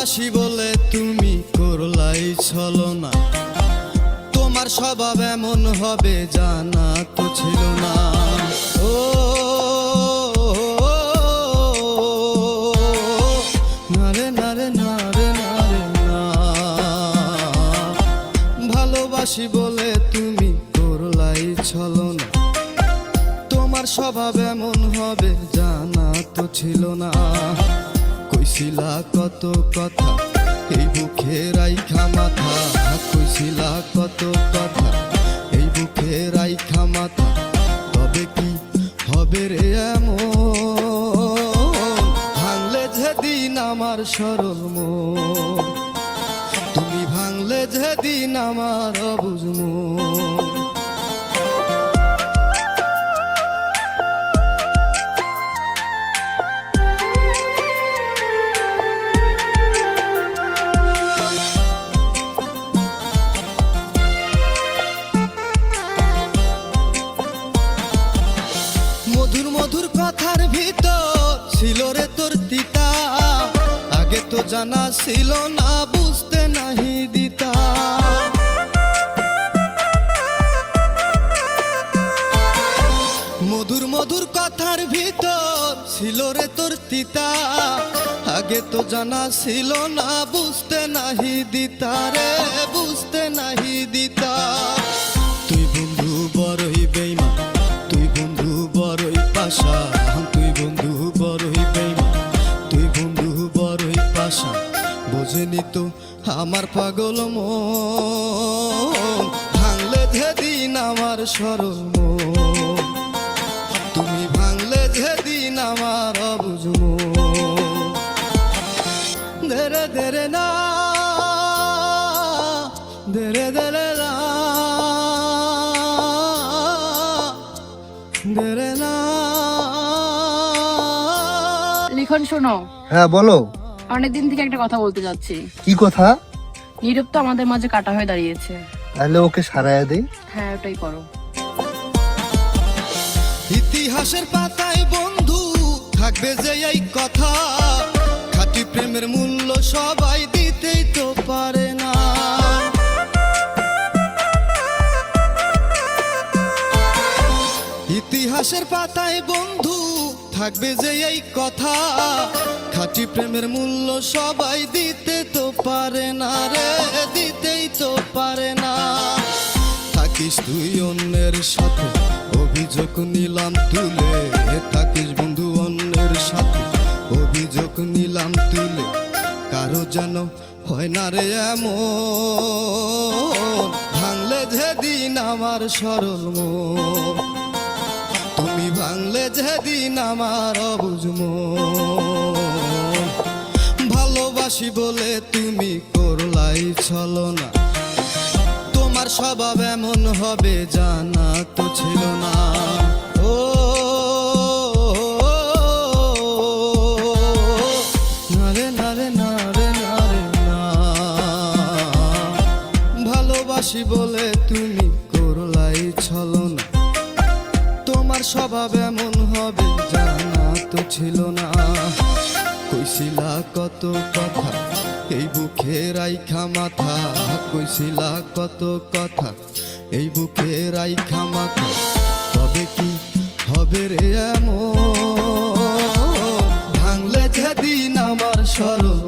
ভালোবাসি বলে তুমি করলাই ছলনা। তোমার স্বভাব এমন হবে, জানা তো ছিল না। ও নারে নারে নারে নারে না। ভালোবাসি বলে তুমি করলাই ছলনা। তোমার স্বভাব এমন হবে, জানা তো ছিল না। কইছিলা কত কথা, এই বুকে রাইখা মাথা। কইছিলা কত কথা, এই বুকে রাইখা মাথা। তবে কি হবে রে এমন? ভাঙলে যেদিন আমার সরল মন, তুমি ভাঙলে যেদিন আমার অবুঝ জানা ছিল না, বুঝতে নাহি দিতা। মধুর মধুর কথার ভিতর ছিল রে তোর তিতা। আগে তো জানা ছিল না, বুঝতে নাহি দিতা রে, বুঝতে নাহি দিতা। তো আমার পাগল মন। ভাঙলে যেদিন আমার সরল তুমি ভাঙলে যেদিন আমার অবুঝ মন। ধরে ধরে না ধরে ধরে না ধরে না। লিখন শোনো। হ্যাঁ বলো। অনেকদিন থেকে একটা কথা বলতে যাচ্ছি। কি কথা? নীরব তো আমাদের মাঝে কাটা হয়ে দাঁড়িয়েছে। তাহলে ওকে সারায় দেই। হ্যাঁ ওটাই করো। ইতিহাসের পাতায় বন্ধু থাকবে যে এই কথা। খাঁটি প্রেমের মূল্য সবাই দিতেই তো পারে না। ইতিহাসের পাতায় বন্ধু থাকবে যে এই কথা। খাঁটি প্রেমের মূল্য সবাই দিতে তো পারে না রে, দিতেই তো পারে না। থাকিস তুই অন্যের সাথে, অভিযোগ নিলাম তুলে। থাকিস বন্ধু অন্যের সাথে, অভিযোগ নিলাম তুলে। কারও যেন হয় না রে এমন, ভাঙলে যেদিন আমার সরল মন। ভাঙলে যেদিন আমার অবুঝ মন। ভালোবাসি বলে তুমি করলাই ছলনা। তোমার স্বভাব এমন হবে, জানা তো ছিল না। ও নারে নারে নারে নারে না বলে তুমি তোমার স্বভাব এমন হবে, জানা তো ছিল না। কইছিলা কত কথা, এই বুকে রাইখা মাথা। কইছিলা কত কথা, এই বুকে রাইখা মাথা। তবে কি হবে রে এমন? ভাঙলে যেদিন আমার সরল